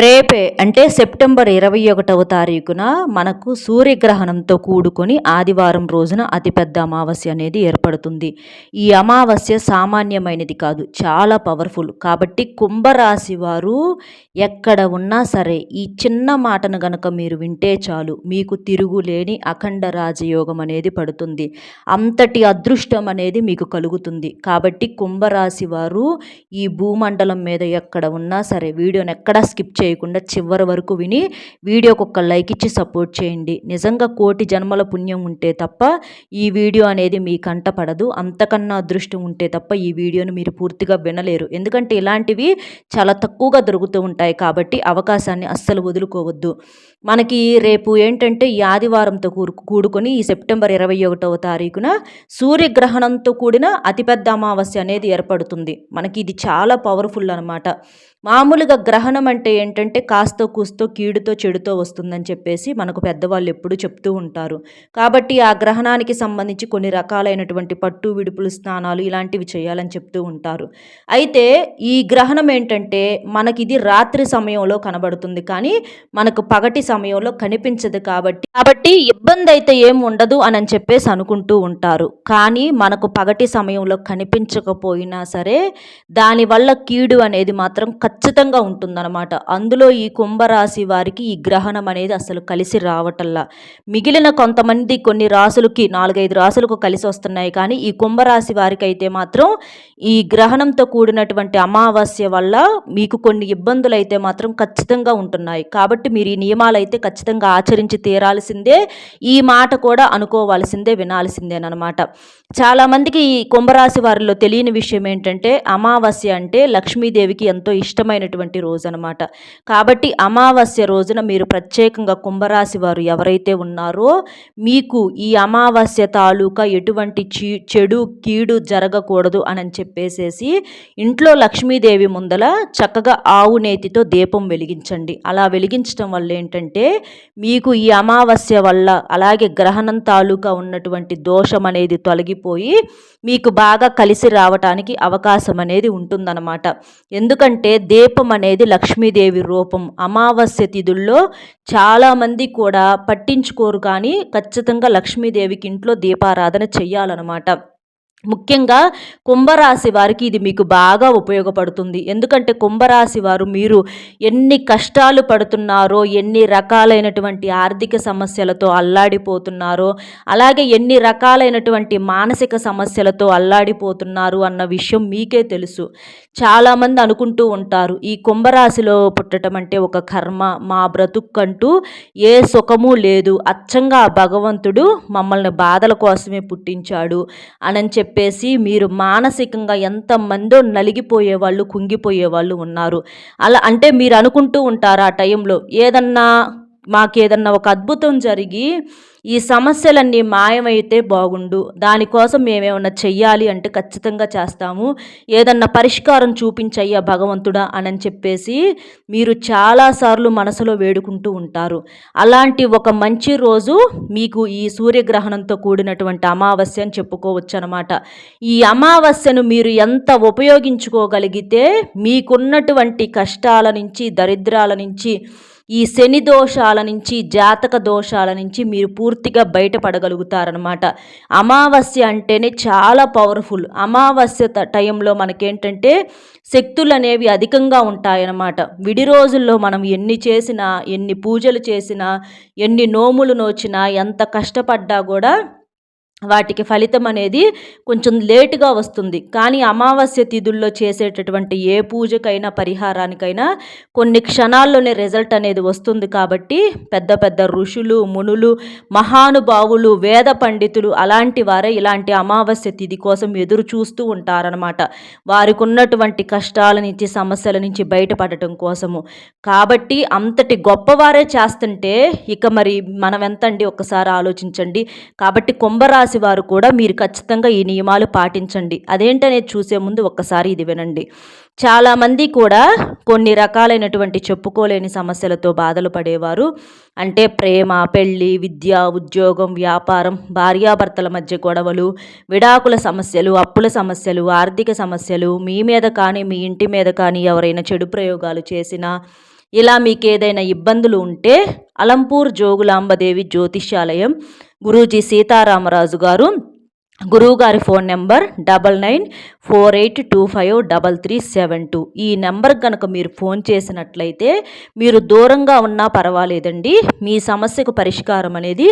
రేపే అంటే సెప్టెంబర్ ఇరవై ఒకటవ తారీఖున మనకు సూర్యగ్రహణంతో కూడుకొని ఆదివారం రోజున అతిపెద్ద అమావాస్య అనేది ఏర్పడుతుంది. ఈ అమావాస్య సామాన్యమైనది కాదు చాలా పవర్ఫుల్. కాబట్టి కుంభరాశి వారు ఎక్కడ ఉన్నా సరే ఈ చిన్న మాటను గనక మీరు వింటే చాలు మీకు తిరుగులేని అఖండ రాజయోగం అనేది పడుతుంది. అంతటి అదృష్టం అనేది మీకు కలుగుతుంది. కాబట్టి కుంభరాశి వారు ఈ భూమండలం మీద ఎక్కడ ఉన్నా సరే వీడియోని ఎక్కడా స్కిప్ చేయకుండా చివరి వరకు విని వీడియోకి ఒక లైక్ ఇచ్చి సపోర్ట్ చేయండి. నిజంగా కోటి జన్మల పుణ్యం ఉంటే తప్ప ఈ వీడియో అనేది మీ కంట పడదు. అంతకన్నా అదృష్టం ఉంటే తప్ప ఈ వీడియోను మీరు పూర్తిగా వినలేరు. ఎందుకంటే ఇలాంటివి చాలా తక్కువగా దొరుకుతూ ఉంటాయి కాబట్టి అవకాశాన్ని అస్సలు వదులుకోవద్దు. మనకి రేపు ఏంటంటే ఈ ఆదివారంతో కూడు కూడుకొని ఈ సెప్టెంబర్ ఇరవై ఒకటవ తారీఖున సూర్యగ్రహణంతో కూడిన అతిపెద్ద అమావాస్య అనేది ఏర్పడుతుంది. మనకి ఇది చాలా పవర్ఫుల్ అనమాట మామూలుగా గ్రహణం అంటే ఏంటంటే కాస్తో కూస్తో కీడుతో చెడుతో వస్తుందని చెప్పేసి మనకు పెద్దవాళ్ళు ఎప్పుడూ చెప్తూ ఉంటారు. కాబట్టి ఆ గ్రహణానికి సంబంధించి కొన్ని రకాలైనటువంటి పట్టు విడుపులు స్నానాలు ఇలాంటివి చేయాలని చెప్తూ ఉంటారు. అయితే ఈ గ్రహణం ఏంటంటే మనకి ఇది రాత్రి సమయంలో కనబడుతుంది. కానీ మనకు పగటి సమయంలో కనిపించదు కాబట్టి కాబట్టి ఇబ్బంది అయితే ఏం ఉండదు అని చెప్పేసి అనుకుంటూ ఉంటారు. కానీ మనకు పగటి సమయంలో కనిపించకపోయినా సరే దానివల్ల కీడు అనేది మాత్రం ఖచ్చితంగా ఉంటుందన్నమాట. అందులో ఈ కుంభరాశి వారికి ఈ గ్రహణం అనేది అసలు కలిసి రావటల్లా మిగిలిన కొంతమంది కొన్ని రాసులకి నాలుగైదు రాసులకు కలిసి వస్తున్నాయి. కానీ ఈ కుంభరాశి వారికి అయితే మాత్రం ఈ గ్రహణంతో కూడినటువంటి అమావాస్య వల్ల మీకు కొన్ని ఇబ్బందులు అయితే మాత్రం ఖచ్చితంగా ఉంటున్నాయి. కాబట్టి మీరు ఈ నియమాలు అయితే ఖచ్చితంగా ఆచరించి తీరాల్సిందే ఈ మాట కూడా అనుకోవాల్సిందే వినాల్సిందేనమాట చాలామందికి ఈ కుంభరాశి వారిలో తెలియని విషయం ఏంటంటే అమావాస్య అంటే లక్ష్మీదేవికి ఎంతో ఇష్టమైనటువంటి రోజు అనమాట కాబట్టి అమావాస్య రోజున మీరు ప్రత్యేకంగా కుంభరాశి వారు ఎవరైతే ఉన్నారో మీకు ఈ అమావాస్య తాలూకా ఎటువంటి చెడు కీడు జరగకూడదు అని చెప్పేసేసి ఇంట్లో లక్ష్మీదేవి ముందల చక్కగా ఆవు నేతితో దీపం వెలిగించండి. అలా వెలిగించడం వల్ల ఏంటంటే మీకు ఈ అమావాస్య వల్ల అలాగే గ్రహణం తాలూకా ఉన్నటువంటి దోషం అనేది తొలగిపోయి మీకు బాగా కలిసి రావటానికి అవకాశం అనేది ఉంటుందన్నమాట. ఎందుకంటే దీపం అనేది లక్ష్మీదేవి రూపం. అమావాస్య తిథుల్లో చాలామంది కూడా పట్టించుకోరు కానీ ఖచ్చితంగా లక్ష్మీదేవికి ఇంట్లో దీపారాధన చెయ్యాలన్నమాట. ముఖ్యంగా కుంభరాశి వారికి ఇది మీకు బాగా ఉపయోగపడుతుంది. ఎందుకంటే కుంభరాశి వారు మీరు ఎన్ని కష్టాలు పడుతున్నారో ఎన్ని రకాలైనటువంటి ఆర్థిక సమస్యలతో అల్లాడిపోతున్నారో అలాగే ఎన్ని రకాలైనటువంటి మానసిక సమస్యలతో అల్లాడిపోతున్నారు అన్న విషయం మీకే తెలుసు. చాలామంది అనుకుంటూ ఉంటారు ఈ కుంభరాశిలో పుట్టడం అంటే ఒక కర్మ మా బ్రతుక్కంటూ ఏ సుఖము లేదు అచ్చంగా భగవంతుడు మమ్మల్ని బాధల కోసమే పుట్టించాడు అని చెప్పి చెప్పేసి మీరు మానసికంగా ఎంతమందో నలిగిపోయే వాళ్ళు కుంగిపోయే వాళ్ళు ఉన్నారు. అలా అంటే మీరు అనుకుంటూ ఉంటారు ఆ టైంలో ఏదన్నా మాకేదన్నా ఒక అద్భుతం జరిగి ఈ సమస్యలన్నీ మాయమైతే బాగుండు. దానికోసం మేమేమన్నా చెయ్యాలి అంటే ఖచ్చితంగా చేస్తాము. ఏదన్నా పరిష్కారం చూపించయ్యా భగవంతుడా అని చెప్పేసి మీరు చాలాసార్లు మనసులో వేడుకుంటూ ఉంటారు. అలాంటి ఒక మంచి రోజు మీకు ఈ సూర్యగ్రహణంతో కూడినటువంటి అమావాస్య అని చెప్పుకోవచ్చు అనమాట ఈ అమావాస్యను మీరు ఎంత ఉపయోగించుకోగలిగితే మీకున్నటువంటి కష్టాల నుంచి దరిద్రాల నుంచి ఈ శని దోషాల నుంచి జాతక దోషాల నుంచి మీరు పూర్తిగా బయటపడగలుగుతారనమాట అమావాస్య అంటేనే చాలా పవర్ఫుల్ అమావాస్య టైంలో మనకేంటంటే శక్తులు అనేవి అధికంగా ఉంటాయన్నమాట. విడి రోజుల్లో మనం ఎన్ని చేసినా ఎన్ని పూజలు చేసినా ఎన్ని నోములు నోచినా ఎంత కష్టపడ్డా కూడా వాటికి ఫలితం అనేది కొంచెం లేటుగా వస్తుంది. కానీ అమావాస్య తిథుల్లో చేసేటటువంటి ఏ పూజకైనా పరిహారానికైనా కొన్ని క్షణాల్లోనే రిజల్ట్ అనేది వస్తుంది కాబట్టి పెద్ద పెద్ద ఋషులు మునులు మహానుభావులు వేద పండితులు అలాంటి వారే ఇలాంటి అమావాస్య తిథి కోసం ఎదురు చూస్తూ ఉంటారనమాట వారికి ఉన్నటువంటి కష్టాల నుంచి సమస్యల నుంచి బయటపడటం కోసము. కాబట్టి అంతటి గొప్పవారే చేస్తుంటే ఇక మరి మనం ఎంతండి ఒక్కసారి ఆలోచించండి. కాబట్టి కుంభరా రాశి వారు కూడా మీరు ఖచ్చితంగా ఈ నియమాలు పాటించండి. అదేంటనేది చూసే ముందు ఒక్కసారి ఇది వినండి. చాలామంది కూడా కొన్ని రకాలైనటువంటి చెప్పుకోలేని సమస్యలతో బాధలు పడేవారు. అంటే ప్రేమ పెళ్ళి విద్య ఉద్యోగం వ్యాపారం భార్యాభర్తల మధ్య గొడవలు విడాకుల సమస్యలు అప్పుల సమస్యలు ఆర్థిక సమస్యలు మీ మీద కానీ మీ ఇంటి మీద కానీ ఎవరైనా చెడు ప్రయోగాలు చేసినా ఇలా మీకు ఏదైనా ఇబ్బందులు ఉంటే అలంపూర్ జోగులాంబదేవి జ్యోతిష్యాలయం గురూజీ సీతారామరాజు గారు గురువుగారి phone number double nine four eight two five double three seven two. ఈ నెంబర్ కనుక మీరు ఫోన్ చేసినట్లయితే మీరు దూరంగా ఉన్నా పర్వాలేదండి. మీ సమస్యకు పరిష్కారం అనేది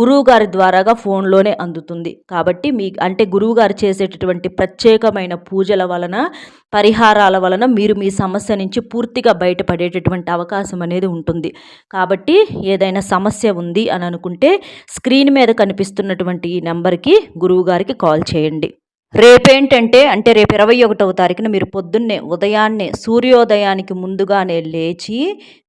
గురువుగారి ద్వారాగా ఫోన్లోనే అందుతుంది. కాబట్టి మీ అంటే గురువుగారు చేసేటటువంటి ప్రత్యేకమైన పూజల వలన పరిహారాల వలన మీరు మీ సమస్య నుంచి పూర్తిగా బయటపడేటటువంటి అవకాశం అనేది ఉంటుంది. కాబట్టి ఏదైనా సమస్య ఉంది అని అనుకుంటే స్క్రీన్ మీద కనిపిస్తున్నటువంటి ఈ నెంబర్కి గురువు గారికి కాల్ చేయండి. రేపేంటంటే అంటే రేపు ఇరవై ఒకటవ తారీఖున మీరు పొద్దున్నే ఉదయాన్నే సూర్యోదయానికి ముందుగానే లేచి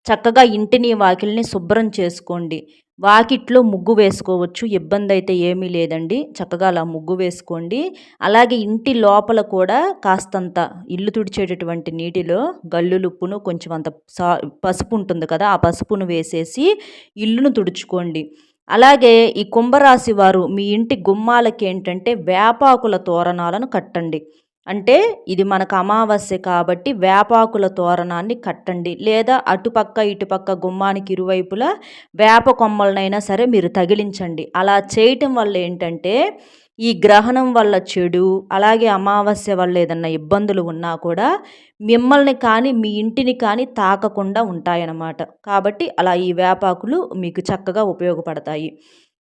చక్కగా ఇంటిని వాకిల్ని శుభ్రం చేసుకోండి. వాకిట్లో ముగ్గు వేసుకోవచ్చు ఇబ్బంది అయితే ఏమీ లేదండి. చక్కగా అలా ముగ్గు వేసుకోండి. అలాగే ఇంటి లోపల కూడా కాస్తంత ఇల్లు తుడిచేటటువంటి నీటిలో గల్లులుప్పును కొంచెం అంత సా పసుపు ఉంటుంది కదా ఆ పసుపును వేసేసి ఇల్లును తుడుచుకోండి. అలాగే ఈ కుంభరాశి వారు మీ ఇంటి గుమ్మాలకి ఏంటంటే వేపాకుల తోరణాలను కట్టండి. అంటే ఇది మనకు అమావాస్య కాబట్టి వేపాకుల తోరణాన్ని కట్టండి. లేదా అటుపక్క ఇటుపక్క గుమ్మానికి ఇరువైపులా వేప కొమ్మలనైనా సరే మీరు తగిలించండి. అలా చేయటం వల్ల ఏంటంటే ఈ గ్రహణం వల్ల చెడు అలాగే అమావాస్య వల్ల ఏదన్నా ఇబ్బందులు ఉన్నా కూడా మిమ్మల్ని కానీ మీ ఇంటిని కానీ తాకకుండా ఉంటాయన్నమాట. కాబట్టి అలా ఈ వేపాకులు మీకు చక్కగా ఉపయోగపడతాయి.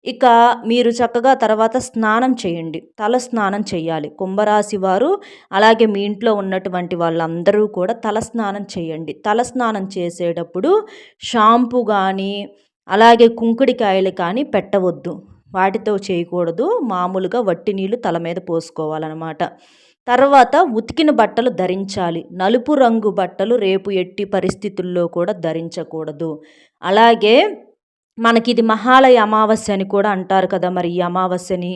ఇక మీరు చక్కగా తర్వాత స్నానం చేయండి. తల స్నానం చేయాలి. కుంభరాశి వారు అలాగే మీ ఇంట్లో ఉన్నటువంటి వాళ్ళందరూ కూడా తల స్నానం చేయండి. తల స్నానం చేసేటప్పుడు షాంపూ కానీ అలాగే కుంకుడికాయలు కానీ పెట్టవద్దు. వాటితో చేయకూడదు. మామూలుగా వట్టి నీళ్ళు తల మీద పోసుకోవాలన్నమాట. తర్వాత ఉతికిన బట్టలు ధరించాలి. నలుపు రంగు బట్టలు రేపు ఎట్టి పరిస్థితుల్లో కూడా ధరించకూడదు. అలాగే మనకి ఇది మహాలయ అమావాస్య అని కూడా అంటారు కదా మరి ఈ అమావాస్యని.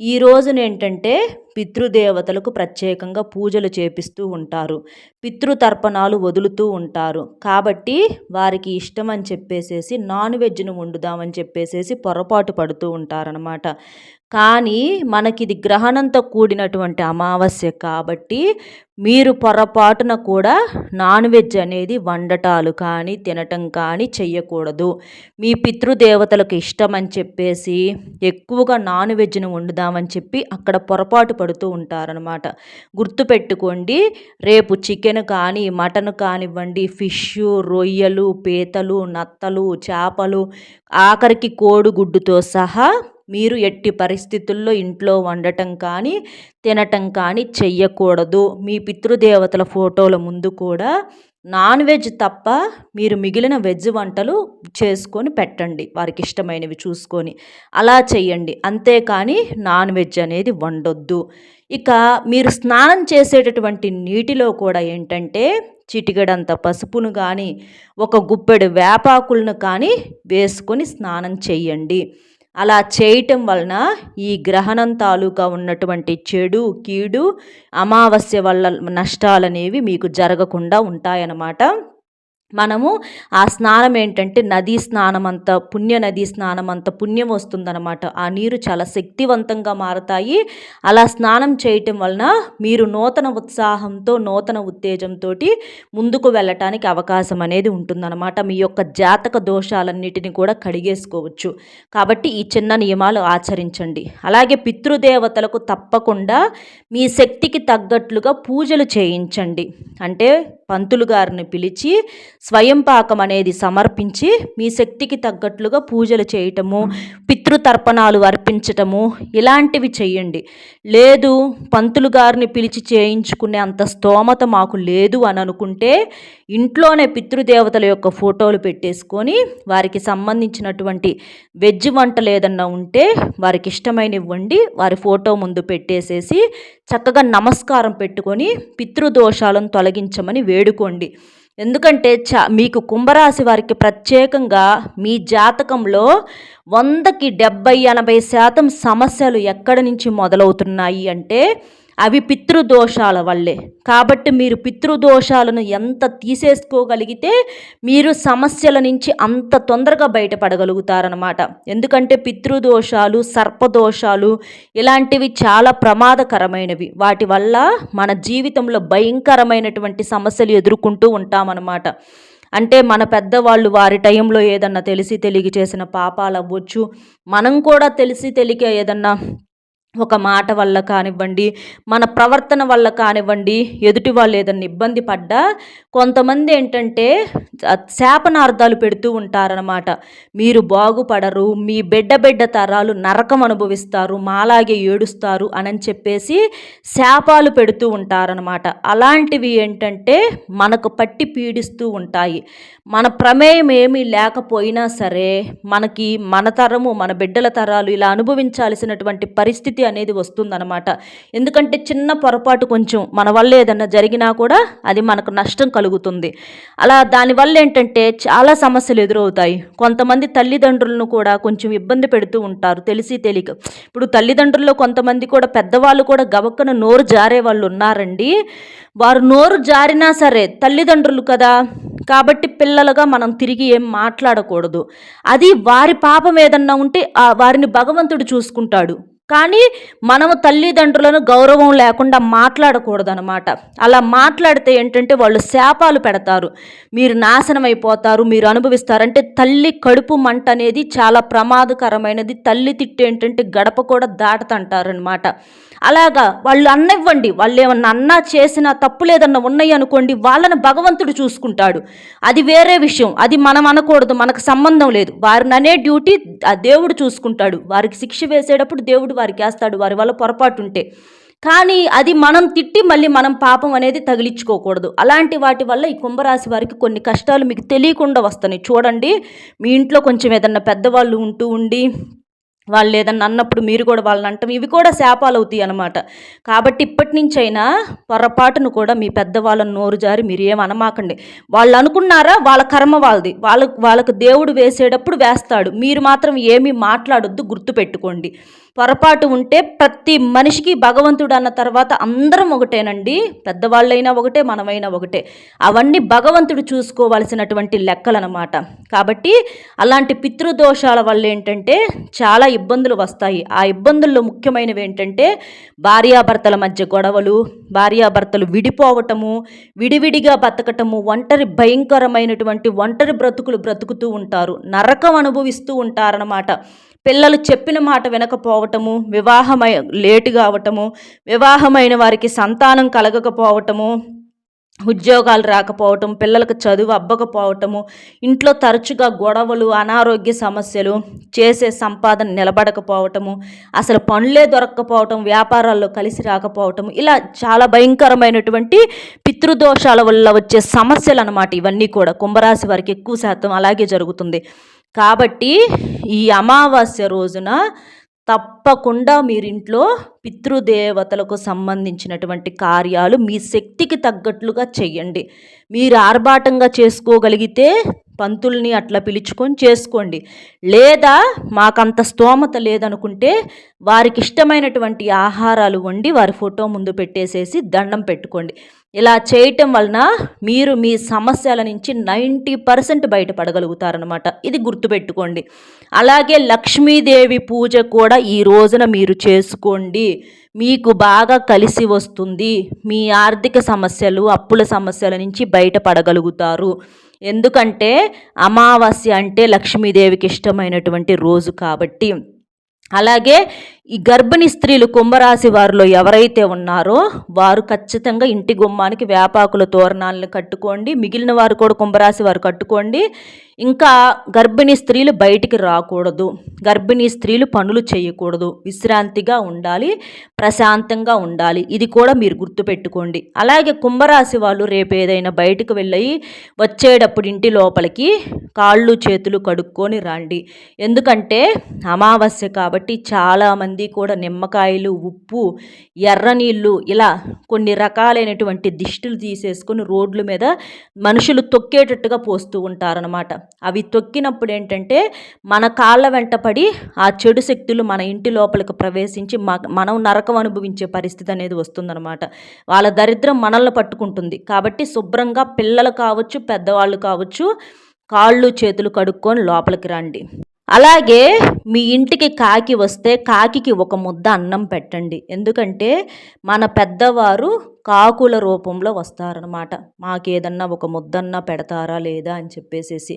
ఈ రోజున ఏంటంటే పితృదేవతలకు ప్రత్యేకంగా పూజలు చేపిస్తూ ఉంటారు. పితృతర్పణాలు వదులుతూ ఉంటారు. కాబట్టి వారికి ఇష్టం అని చెప్పేసేసి నాన్ వెజ్ను వండుదామని చెప్పేసేసి పొరపాటు పడుతూ ఉంటారనమాట కానీ మనకిది గ్రహణంతో కూడినటువంటి అమావాస్య కాబట్టి మీరు పొరపాటున కూడా నాన్ వెజ్ అనేది వండటాలు కానీ తినటం కానీ చెయ్యకూడదు. మీ పితృదేవతలకు ఇష్టం అని చెప్పేసి ఎక్కువగా నాన్ వెజ్ను వండుదామని చెప్పి అక్కడ పొరపాటు పడుతూ ఉంటారనమాట గుర్తుపెట్టుకోండి రేపు చికెన్ కానీ మటన్ కానివ్వండి ఫిష్ రొయ్యలు పీతలు నత్తలు చేపలు ఆఖరికి కోడిగుడ్డుతో సహా మీరు ఎట్టి పరిస్థితుల్లో ఇంట్లో వండటం కానీ తినటం కానీ చెయ్యకూడదు. మీ పితృదేవతల ఫోటోల ముందు కూడా నాన్ వెజ్ తప్ప మీరు మిగిలిన వెజ్ వంటలు చేసుకొని పెట్టండి. వారికి ఇష్టమైనవి చూసుకొని. అలా చేయండి అంతేకాని నాన్ వెజ్ అనేది వండొద్దు. ఇక మీరు స్నానం చేసేటటువంటి నీటిలో కూడా ఏంటంటే చిటికెడంత పసుపును కానీ ఒక గుప్పెడు వేపాకులను కానీ వేసుకొని స్నానం చేయండి అలా చేయటం వలన ఈ గ్రహణం తాలూకా ఉన్నటువంటి చెడు కీడు అమావాస్య వల్ల నష్టాలనేవి మీకు జరగకుండా ఉంటాయన్నమాట. మనము ఆ స్నానం ఏంటంటే నదీ స్నానం అంత పుణ్య నదీ స్నానం అంత పుణ్యం వస్తుందన్నమాట. ఆ నీరు చాలా శక్తివంతంగా మారతాయి. అలా స్నానం చేయటం వలన మీరు నూతన ఉత్సాహంతో నూతన ఉత్తేజంతో ముందుకు వెళ్ళటానికి అవకాశం అనేది ఉంటుందన్నమాట. మీ యొక్క జాతక దోషాలన్నిటిని కూడా కడిగేసుకోవచ్చు. కాబట్టి ఈ చిన్న నియమాలు ఆచరించండి. అలాగే పితృదేవతలకు తప్పకుండా మీ శక్తికి తగ్గట్లుగా పూజలు చేయించండి. అంటే పంతులు గారిని పిలిచి స్వయం పాకం అనేది సమర్పించి మీ శక్తికి తగ్గట్లుగా పూజలు చేయటము పితృతర్పణాలు అర్పించటము ఇలాంటివి చేయండి లేదు పంతులు గారిని పిలిచి చేయించుకునే అంత స్తోమత మాకు లేదు అని అనుకుంటే ఇంట్లోనే పితృదేవతల యొక్క ఫోటోలు పెట్టేసుకొని వారికి సంబంధించినటువంటి వెజ్ వంటలు ఏదన్నా ఉంటే వారికి ఇష్టమైనవి వండి వారి ఫోటో ముందు పెట్టేసేసి చక్కగా నమస్కారం పెట్టుకొని పితృదోషాలను తొలగించమని వేడుకోండి. ఎందుకంటే చ మీకు కుంభరాశి వారికి ప్రత్యేకంగా మీ జాతకంలో వందకి డెబ్బై ఎనభై శాతం సమస్యలు ఎక్కడి నుంచి మొదలవుతున్నాయి అంటే అవి పితృదోషాల వల్లే. కాబట్టి మీరు పితృదోషాలను ఎంత తీసేసుకోగలిగితే మీరు సమస్యల నుంచి అంత తొందరగా బయటపడగలుగుతారనమాట ఎందుకంటే పితృదోషాలు సర్పదోషాలు ఇలాంటివి చాలా ప్రమాదకరమైనవి. వాటి వల్ల మన జీవితంలో భయంకరమైనటువంటి సమస్యలు ఎదుర్కొంటూ ఉంటామన్నమాట. అంటే మన పెద్దవాళ్ళు వారి టైంలో ఏదన్నా తెలిసి తెలిగి చేసిన పాపాలు అవ్వచ్చు. మనం కూడా తెలిసి తెలిగే ఏదన్నా ఒక మాట వల్ల కానివ్వండి మన ప్రవర్తన వల్ల కానివ్వండి ఎదుటి వాళ్ళు ఏదన్నా ఇబ్బంది పడ్డా కొంతమంది ఏంటంటే శాపనార్థాలు పెడుతూ ఉంటారనమాట మీరు బాగుపడరు మీ బిడ్డ బిడ్డ తరాలు నరకం అనుభవిస్తారు మాలాగే ఏడుస్తారు అని చెప్పేసి శాపాలు పెడుతూ ఉంటారనమాట అలాంటివి ఏంటంటే మనకు పట్టి పీడిస్తూ ఉంటాయి. మన ప్రమేయం ఏమీ లేకపోయినా సరే మనకి మన తరము మన బిడ్డల తరాలు ఇలా అనుభవించాల్సినటువంటి పరిస్థితి అనేది వస్తుందన్నమాట. ఎందుకంటే చిన్న పొరపాటు కొంచెం మన వల్ల ఏదన్నా జరిగినా కూడా అది మనకు నష్టం కలుగుతుంది. అలా దానివల్ల ఏంటంటే చాలా సమస్యలు ఎదురవుతాయి. కొంతమంది తల్లిదండ్రులను కూడా కొంచెం ఇబ్బంది పెడుతూ ఉంటారు. తెలిసి తెలియక. ఇప్పుడు తల్లిదండ్రుల్లో కొంతమంది కూడా పెద్దవాళ్ళు కూడా గవక్కన నోరు జారే వాళ్ళు ఉన్నారండి. వారు నోరు జారినా సరే తల్లిదండ్రులు కదా. కాబట్టి పిల్లలుగా మనం తిరిగి ఏం మాట్లాడకూడదు. అది వారి పాపం ఏదన్నా ఉంటే వారిని భగవంతుడు చూసుకుంటాడు. కానీ మనము తల్లిదండ్రులను గౌరవం లేకుండా మాట్లాడకూడదనమాట అలా మాట్లాడితే ఏంటంటే వాళ్ళు శాపాలు పెడతారు. మీరు నాశనం అయిపోతారు మీరు అనుభవిస్తారంటే తల్లి కడుపు మంట అనేది చాలా ప్రమాదకరమైనది. తల్లి తిట్టు ఏంటంటే గడప కూడా దాటతంటారనమాట అలాగా వాళ్ళు అన్నవ్వండి. వాళ్ళు ఏమన్నా అన్నా చేసిన తప్పు లేదన్నా ఉన్నాయి అనుకోండి వాళ్ళని భగవంతుడు చూసుకుంటాడు. అది వేరే విషయం. అది మనం అనకూడదు. మనకు సంబంధం లేదు. వారిని అనే డ్యూటీ ఆ దేవుడు చూసుకుంటాడు. వారికి శిక్ష వేసేటప్పుడు దేవుడు వారికి వేస్తాడు వారి వల్ల పొరపాటు ఉంటే. కానీ అది మనం తిట్టి మళ్ళీ మనం పాపం అనేది తగిలించుకోకూడదు. అలాంటి వాటి వల్ల ఈ కుంభరాశి వారికి కొన్ని కష్టాలు మీకు తెలియకుండా వస్తున్నాయి చూడండి మీ ఇంట్లో కొంచెం ఏదన్నా పెద్దవాళ్ళు ఉంటూ ఉండి వాళ్ళు ఏదన్నా అన్నప్పుడు మీరు కూడా వాళ్ళని అంటాం. ఇవి కూడా శాపాలు అవుతాయి అనమాట కాబట్టి ఇప్పటి నుంచైనా అయినా పొరపాటును కూడా మీ పెద్దవాళ్ళని నోరు జారి మీరు ఏం అనమాకండి. వాళ్ళు అనుకున్నారా వాళ్ళ కర్మ వాళ్ళది. వాళ్ళ వాళ్ళకు దేవుడు వేసేటప్పుడు వేస్తాడు. మీరు మాత్రం ఏమీ మాట్లాడొద్దు గుర్తుపెట్టుకోండి. పొరపాటు ఉంటే ప్రతి మనిషికి భగవంతుడు అన్న తర్వాత అందరం ఒకటేనండి. పెద్దవాళ్ళైనా ఒకటే మనమైనా ఒకటే. అవన్నీ భగవంతుడు చూసుకోవాల్సినటువంటి లెక్కలనమాట. కాబట్టి అలాంటి పితృదోషాల వల్ల ఏంటంటే చాలా ఇబ్బందులు వస్తాయి. ఆ ఇబ్బందుల్లో ముఖ్యమైనవి ఏంటంటే భార్యాభర్తల మధ్య గొడవలు భార్యాభర్తలు విడిపోవటము విడివిడిగా బతకటము ఒంటరి భయంకరమైనటువంటి ఒంటరి బ్రతుకులు బ్రతుకుతూ ఉంటారు. నరకం అనుభవిస్తూ ఉంటారనమాట పిల్లలు చెప్పిన మాట వినకపోవటము వివాహమై లేటు కావటము వివాహమైన వారికి సంతానం కలగకపోవటము ఉద్యోగాలు రాకపోవటం పిల్లలకు చదువు అబ్బకపోవటము ఇంట్లో తరచుగా గొడవలు అనారోగ్య సమస్యలు చేసే సంపాదన నిలబడకపోవటము అసలు పనులే దొరక్కపోవటం వ్యాపారాల్లో కలిసి రాకపోవటం ఇలా చాలా భయంకరమైనటువంటి పితృదోషాల వల్ల వచ్చే సమస్యలు అనమాట ఇవన్నీ కూడా. కుంభరాశి వారికి ఎక్కువ శాతం అలాగే జరుగుతుంది. కాబట్టి ఈ అమావాస్య రోజున తప్పకుండా మీరింట్లో పితృదేవతలకు సంబంధించినటువంటి కార్యాలు మీ శక్తికి తగ్గట్లుగా చెయ్యండి మీరు ఆర్భాటంగా చేసుకోగలిగితే పంతుల్ని అట్లా పిలుచుకొని చేసుకోండి. లేదా మాకంత స్తోమత లేదనుకుంటే వారికి ఇష్టమైనటువంటి ఆహారాలు వండి వారి ఫోటో ముందు పెట్టేసేసి దండం పెట్టుకోండి. ఇలా చేయటం వలన మీరు మీ సమస్యల నుంచి నైంటీ పర్సెంట్ బయటపడగలుగుతారనమాట ఇది గుర్తుపెట్టుకోండి. అలాగే లక్ష్మీదేవి పూజ కూడా ఈ రోజున మీరు చేసుకోండి. మీకు బాగా కలిసి వస్తుంది. మీ ఆర్థిక సమస్యలు అప్పుల సమస్యల నుంచి బయటపడగలుగుతారు. ఎందుకంటే అమావాస్య అంటే లక్ష్మీదేవికి ఇష్టమైనటువంటి రోజు కాబట్టి. అలాగే ఈ గర్భిణీ స్త్రీలు కుంభరాశి వారిలో ఎవరైతే ఉన్నారో వారు ఖచ్చితంగా ఇంటి గుమ్మానికి వేపాకుల తోరణాలను కట్టుకోండి. మిగిలిన వారు కూడా కుంభరాశి వారు కట్టుకోండి. ఇంకా గర్భిణీ స్త్రీలు బయటికి రాకూడదు. గర్భిణీ స్త్రీలు పనులు చేయకూడదు. విశ్రాంతిగా ఉండాలి. ప్రశాంతంగా ఉండాలి. ఇది కూడా మీరు గుర్తుపెట్టుకోండి. అలాగే కుంభరాశి వాళ్ళు రేపు ఏదైనా బయటకు వెళ్ళి వచ్చేటప్పుడు ఇంటి లోపలికి కాళ్ళు చేతులు కడుక్కొని రండి. ఎందుకంటే అమావాస్య కాబట్టి చాలామంది మంది కూడా నిమ్మకాయలు ఉప్పు ఎర్ర నీళ్ళు ఇలా కొన్ని రకాలైనటువంటి దిష్టులు తీసేసుకొని రోడ్ల మీద మనుషులు తొక్కేటట్టుగా పోస్తూ ఉంటారనమాట అవి తొక్కినప్పుడు ఏంటంటే మన కాళ్ళ వెంట పడి ఆ చెడు శక్తులు మన ఇంటి లోపలికి ప్రవేశించి మనం నరకం అనుభవించే పరిస్థితి అనేది వస్తుందన్నమాట. వాళ్ళ దరిద్రం మనల్ని పట్టుకుంటుంది. కాబట్టి శుభ్రంగా పిల్లలు కావచ్చు పెద్దవాళ్ళు కావచ్చు కాళ్ళు చేతులు కడుక్కొని లోపలికి రండి. అలాగే మీ ఇంటికి కాకి వస్తే కాకికి ఒక ముద్ద అన్నం పెట్టండి. ఎందుకంటే మన పెద్దవారు కాకుల రూపంలో వస్తారనమాట మాకేదన్నా ఒక ముద్దన్న పెడతారా లేదా అని చెప్పేసేసి.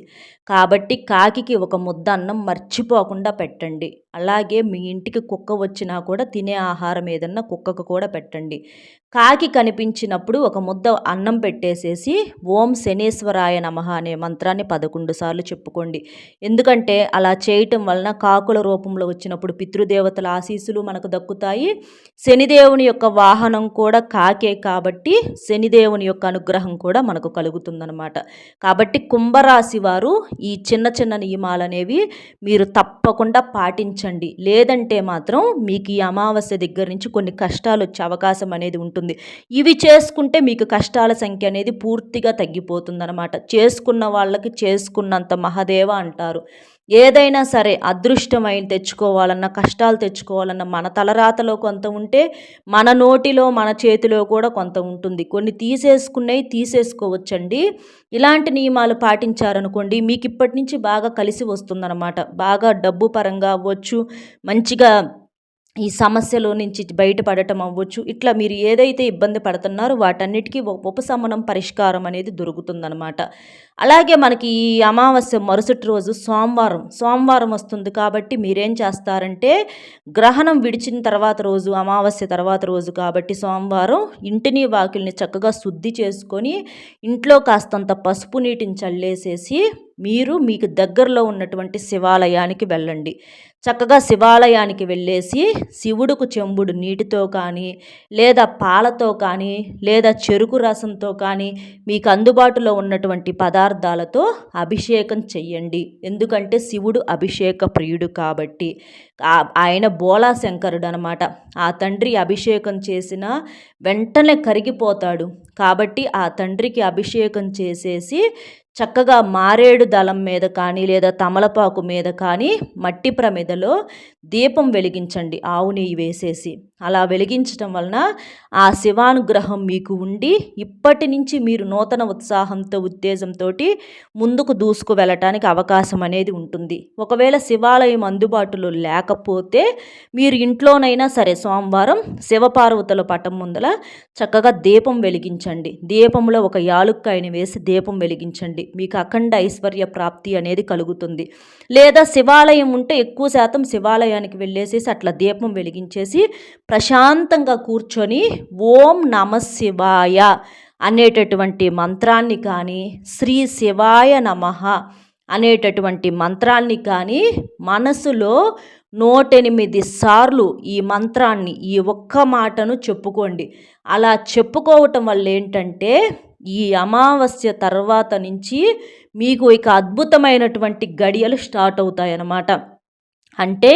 కాబట్టి కాకికి ఒక ముద్ద అన్నం మర్చిపోకుండా పెట్టండి. అలాగే మీ ఇంటికి కుక్క వచ్చినా కూడా తినే ఆహారం ఏదన్నా కుక్కకు కూడా పెట్టండి. కాకి కనిపించినప్పుడు ఒక ముద్ద అన్నం పెట్టేసేసి ఓం శనేశ్వరాయ నమ అనే మంత్రాన్ని పదకొండు సార్లు చెప్పుకోండి. ఎందుకంటే అలా చేయటం వలన కాకుల రూపంలో వచ్చినప్పుడు పితృదేవతల ఆశీస్సులు మనకు దక్కుతాయి. శనిదేవుని యొక్క వాహనం కూడా కాకే కాబట్టి శనిదేవుని యొక్క అనుగ్రహం కూడా మనకు కలుగుతుందనమాట కాబట్టి కుంభరాశి వారు ఈ చిన్న చిన్న నియమాలు అనేవి మీరు తప్పకుండా పాటించండి. లేదంటే మాత్రం మీకు ఈ అమావాస్య దగ్గర నుంచి కొన్ని కష్టాలు వచ్చే అవకాశం అనేది ఉంటుంది. ఇవి చేసుకుంటే మీకు కష్టాల సంఖ్య అనేది పూర్తిగా తగ్గిపోతుందన్నమాట. చేసుకున్న వాళ్ళకి చేసుకున్నంత మహదేవ అంటారు. ఏదైనా సరే అదృష్టమైన తెచ్చుకోవాలన్నా కష్టాలు తెచ్చుకోవాలన్నా మన తలరాతలో కొంత ఉంటే మన నోటిలో మన చేతిలో కూడా కొంత ఉంటుంది. కొన్ని తీసేసుకున్నవి తీసేసుకోవచ్చండి. ఇలాంటి నియమాలు పాటించారనుకోండి మీకు ఇప్పటి నుంచి బాగా కలిసి వస్తుందన్నమాట. బాగా డబ్బు పరంగా అవ్వచ్చు మంచిగా ఈ సమస్యలో నుంచి బయటపడటం అవ్వచ్చు. ఇట్లా మీరు ఏదైతే ఇబ్బంది పడుతున్నారో వాటన్నిటికీ ఉపశమనం పరిష్కారం అనేది దొరుకుతుందనమాట అలాగే మనకి ఈ అమావాస్య మరుసటి రోజు సోమవారం సోమవారం వస్తుంది కాబట్టి మీరేం చేస్తారంటే గ్రహణం విడిచిన తర్వాత రోజు అమావాస్య తర్వాత రోజు కాబట్టి సోమవారం ఇంటిని వాకిల్ని చక్కగా శుద్ధి చేసుకొని ఇంట్లో కాస్తంత పసుపు నీటిని చల్లేసేసి మీరు మీకు దగ్గరలో ఉన్నటువంటి శివాలయానికి వెళ్ళండి. చక్కగా శివాలయానికి వెళ్ళేసి శివుడుకు చెంబుడు నీటితో కానీ లేదా పాలతో కానీ లేదా చెరుకు రసంతో కానీ మీకు అందుబాటులో ఉన్నటువంటి పదార్థాలతో అభిషేకం చెయ్యండి. ఎందుకంటే శివుడు అభిషేక ప్రియుడు కాబట్టి. ఆయన బోలా శంకరుడు అనమాట ఆ తండ్రి అభిషేకం చేసిన వెంటనే కరిగిపోతాడు. కాబట్టి ఆ తండ్రికి అభిషేకం చేసేసి చక్కగా మారేడు దళం మీద కానీ లేదా తమలపాకు మీద కానీ మట్టి ప్రమిదలో దీపం వెలిగించండి ఆవు నెయ్యి వేసేసి. అలా వెలిగించడం వలన ఆ శివానుగ్రహం మీకు ఉండి ఇప్పటి నుంచి మీరు నూతన ఉత్సాహంతో ఉత్తేజంతో ముందుకు దూసుకు వెళ్ళటానికి అవకాశం అనేది ఉంటుంది. ఒకవేళ శివాలయం అందుబాటులో లేకపోతే మీరు ఇంట్లోనైనా సరే సోమవారం శివపార్వతుల పటం ముందల చక్కగా దీపం వెలిగించండి. దీపంలో ఒక యాలుక్కాయని వేసి దీపం వెలిగించండి. మీకు అఖండ ఐశ్వర్య ప్రాప్తి అనేది కలుగుతుంది. లేదా శివాలయం ఉంటే ఎక్కువ శాతం శివాలయానికి వెళ్ళేసేసి అట్లా దీపం వెలిగించేసి ప్రశాంతంగా కూర్చొని ఓం నమ శివాయ అనేటటువంటి మంత్రాన్ని కానీ శ్రీ శివాయ నమ అనేటటువంటి మంత్రాన్ని కానీ మనసులో నూటెనిమిది సార్లు ఈ మంత్రాన్ని ఈ ఒక్క మాటను చెప్పుకోండి. అలా చెప్పుకోవటం వల్ల ఏంటంటే ఈ అమావాస్య తర్వాత నుంచి మీకు ఇక అద్భుతమైనటువంటి గడియలు స్టార్ట్ అవుతాయి అన్నమాట అంటే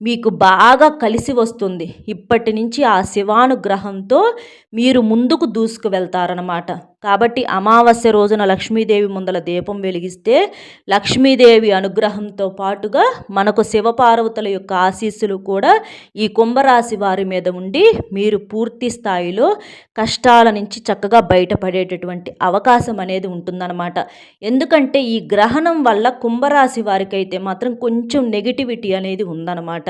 మీకు బాగా కలిసి వస్తుంది. ఇప్పటి నుంచి ఆ శివానుగ్రహంతో మీరు ముందుకు దూసుకు వెళ్తారనమాట కాబట్టి అమావాస్య రోజున లక్ష్మీదేవి ముందల దీపం వెలిగిస్తే లక్ష్మీదేవి అనుగ్రహంతో పాటుగా మనకు శివపార్వతుల యొక్క ఆశీస్సులు కూడా ఈ కుంభరాశి వారి మీద ఉండి మీరు పూర్తి స్థాయిలో కష్టాల నుంచి చక్కగా బయటపడేటటువంటి అవకాశం అనేది ఉంటుందన్నమాట. ఎందుకంటే ఈ గ్రహణం వల్ల కుంభరాశి వారికైతే మాత్రం కొంచెం నెగిటివిటీ అనేది ఉందన్నమాట.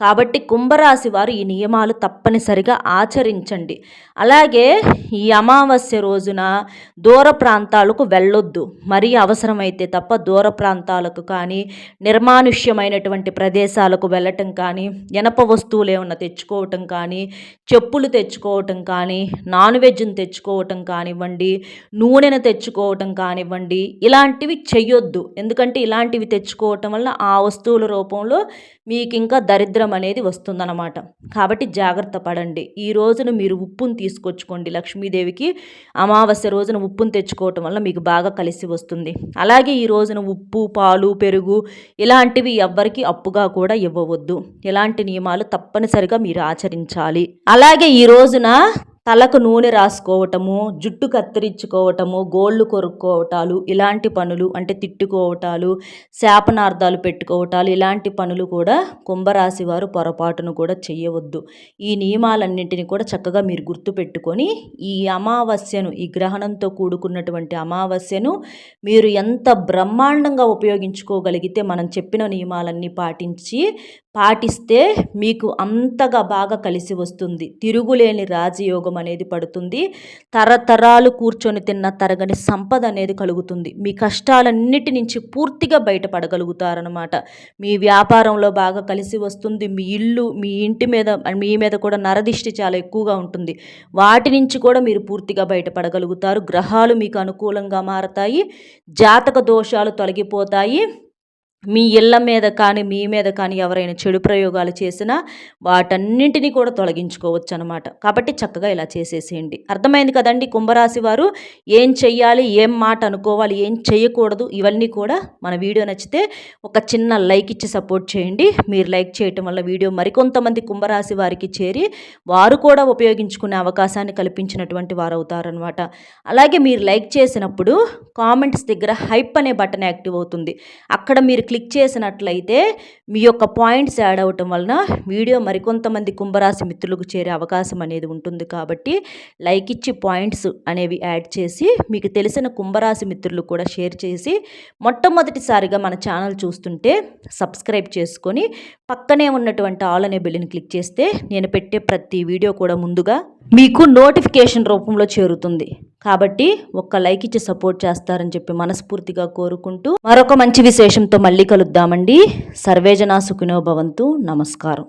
కాబట్టి కుంభరాశి వారు ఈ నియమాలు తప్పనిసరిగా ఆచరించండి. అలాగే ఈ అమావాస్య రోజున దూర ప్రాంతాలకు వెళ్ళొద్దు. మరీ అవసరమైతే తప్ప దూర ప్రాంతాలకు కానీ నిర్మానుష్యమైనటువంటి ప్రదేశాలకు వెళ్ళటం కానీ ఎనప వస్తువులు ఏమన్నా తెచ్చుకోవటం కానీ చెప్పులు తెచ్చుకోవటం కానీ నాన్ వెజ్ని తెచ్చుకోవటం కానివ్వండి నూనెను తెచ్చుకోవటం కానివ్వండి ఇలాంటివి చెయ్యొద్దు. ఎందుకంటే ఇలాంటివి తెచ్చుకోవటం వల్ల ఆ వస్తువుల రూపంలో మీకు ఇంకా దరిద్రం అనేది వస్తుందన్నమాట. కాబట్టి జాగ్రత్త పడండి. ఈ రోజున మీరు ఉప్పును తీసుకొచ్చుకోండి లక్ష్మీదేవికి. అమావాస్య రోజున ఉప్పును తెచ్చుకోవటం వల్ల మీకు బాగా కలిసి వస్తుంది. అలాగే ఈ రోజున ఉప్పు పాలు పెరుగు ఇలాంటివి ఎవ్వరికి అప్పుగా కూడా ఇవ్వవద్దు. ఇలాంటి నియమాలు తప్పనిసరిగా మీరు ఆచరించాలి. అలాగే ఈ రోజున తలకు నూనె రాసుకోవటము జుట్టు కత్తిరించుకోవటము గోళ్ళు కొరుక్కోవటాలు ఇలాంటి పనులు అంటే తిట్టుకోవటాలు శాపనార్థాలు పెట్టుకోవటాలు ఇలాంటి పనులు కూడా కుంభరాశి వారు పొరపాటును కూడా చేయవద్దు. ఈ నియమాలన్నింటినీ కూడా చక్కగా మీరు గుర్తుపెట్టుకొని ఈ అమావాస్యను ఈ గ్రహణంతో కూడుకున్నటువంటి అమావాస్యను మీరు ఎంత బ్రహ్మాండంగా ఉపయోగించుకోగలిగితే మనం చెప్పిన నియమాలన్నీ పాటించి పాటిస్తే మీకు అంతగా బాగా కలిసి వస్తుంది. తిరుగులేని రాజయోగం అనేది పడుతుంది. తరతరాలు కూర్చొని తిన్న తరగని సంపద అనేది కలుగుతుంది. మీ కష్టాలన్నిటి నుంచి పూర్తిగా బయటపడగలుగుతారనమాట మీ వ్యాపారంలో బాగా కలిసి వస్తుంది. మీ ఇల్లు మీ ఇంటి మీద మీ మీద కూడా నరదిష్టి చాలా ఎక్కువగా ఉంటుంది. వాటి నుంచి కూడా మీరు పూర్తిగా బయటపడగలుగుతారు. గ్రహాలు మీకు అనుకూలంగా మారతాయి. జాతక దోషాలు తొలగిపోతాయి. మీ ఇళ్ళ మీద కానీ మీ మీద కానీ ఎవరైనా చెడు ప్రయోగాలు చేసినా వాటన్నింటినీ కూడా తొలగించుకోవచ్చు అనమాట కాబట్టి చక్కగా ఇలా చేసేసేయండి. అర్థమైంది కదండి కుంభరాశి వారు? ఏం చెయ్యాలి ఏం మాట అనుకోవాలి ఏం చేయకూడదు ఇవన్నీ కూడా మన వీడియో నచ్చితే ఒక చిన్న లైక్ ఇచ్చి సపోర్ట్ చేయండి. మీరు లైక్ చేయటం వల్ల వీడియో మరికొంతమంది కుంభరాశి వారికి చేరి వారు కూడా ఉపయోగించుకునే అవకాశాన్ని కల్పించినటువంటి వారు అవుతారనమాట అలాగే మీరు లైక్ చేసినప్పుడు కామెంట్స్ దగ్గర హైప్ అనే బటన్ యాక్టివ్ అవుతుంది. అక్కడ మీరు క్లిక్ చేసినట్లయితే మీ యొక్క పాయింట్స్ యాడ్ అవ్వటం వలన వీడియో మరికొంతమంది కుంభరాశి మిత్రులకు చేరే అవకాశం అనేది ఉంటుంది కాబట్టి లైక్ ఇచ్చి పాయింట్స్ అనేవి యాడ్ చేసి మీకు తెలిసిన కుంభరాశి మిత్రులు కూడా షేర్ చేసి మొట్టమొదటిసారిగా మన ఛానల్ చూస్తుంటే సబ్స్క్రైబ్ చేసుకొని పక్కనే ఉన్నటువంటి ఆల్ అనే బిల్లుని క్లిక్ చేస్తే నేను పెట్టే ప్రతి వీడియో కూడా ముందుగా మీకు నోటిఫికేషన్ రూపంలో చేరుతుంది. కాబట్టి ఒక్క లైక్ ఇచ్చి సపోర్ట్ చేస్తారని చెప్పి మనస్ఫూర్తిగా కోరుకుంటూ మరొక మంచి విశేషంతో మళ్ళీ కలుద్దామండి. సర్వేజనా సుఖినో భవంతు. నమస్కారం.